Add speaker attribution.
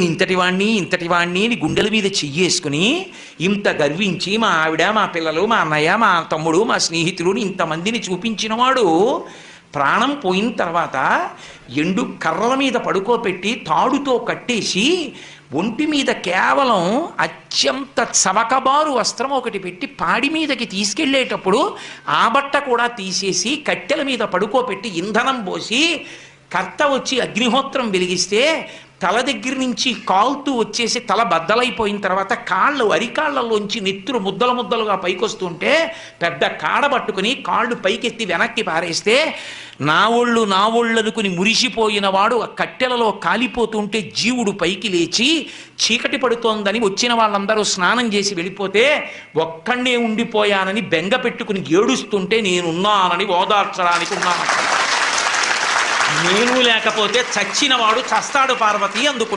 Speaker 1: ఇంతటి వాణ్ణి ఇంతటి వాణ్ణి అని గుండెల మీద చెయ్యేసుకుని ఇంత గర్వించి మా ఆవిడ మా పిల్లలు మా అన్నయ్య మా తమ్ముడు మా స్నేహితులు ఇంతమందిని చూపించినవాడు ప్రాణం పోయిన తర్వాత ఎండు కర్రల మీద పడుకోపెట్టి తాడుతో కట్టేసి ఒంటి మీద కేవలం అత్యంత చవకబారు వస్త్రం ఒకటి పెట్టి పాడి మీదకి తీసుకెళ్ళేటప్పుడు ఆ బట్ట కూడా తీసేసి కట్టెల మీద పడుకోపెట్టి ఇంధనం పోసి కర్త వచ్చి అగ్నిహోత్రం వెలిగిస్తే తల దగ్గర నుంచి కాలుతూ వచ్చేసి తల బద్దలైపోయిన తర్వాత కాళ్ళు అరికాళ్ళలోంచి నెత్తురు ముద్దలు ముద్దలుగా పైకొస్తుంటే పెద్ద కాడ పట్టుకుని కాళ్ళు పైకెత్తి వెనక్కి పారేస్తే నా ఒళ్ళు నా ఒళ్ళు అనుకుని మురిసిపోయిన వాడు ఆ కట్టెలలో కాలిపోతుంటే జీవుడు పైకి లేచి చీకటి పడుతోందని వచ్చిన వాళ్ళందరూ స్నానం చేసి వెళ్ళిపోతే ఒక్కడే ఉండిపోయానని బెంగ పెట్టుకుని ఏడుస్తుంటే నేనున్నానని ఓదార్చడానికి ఉన్నాను నేను లేకపోతే చచ్చినవాడు చస్తాడు పార్వతి అందుకు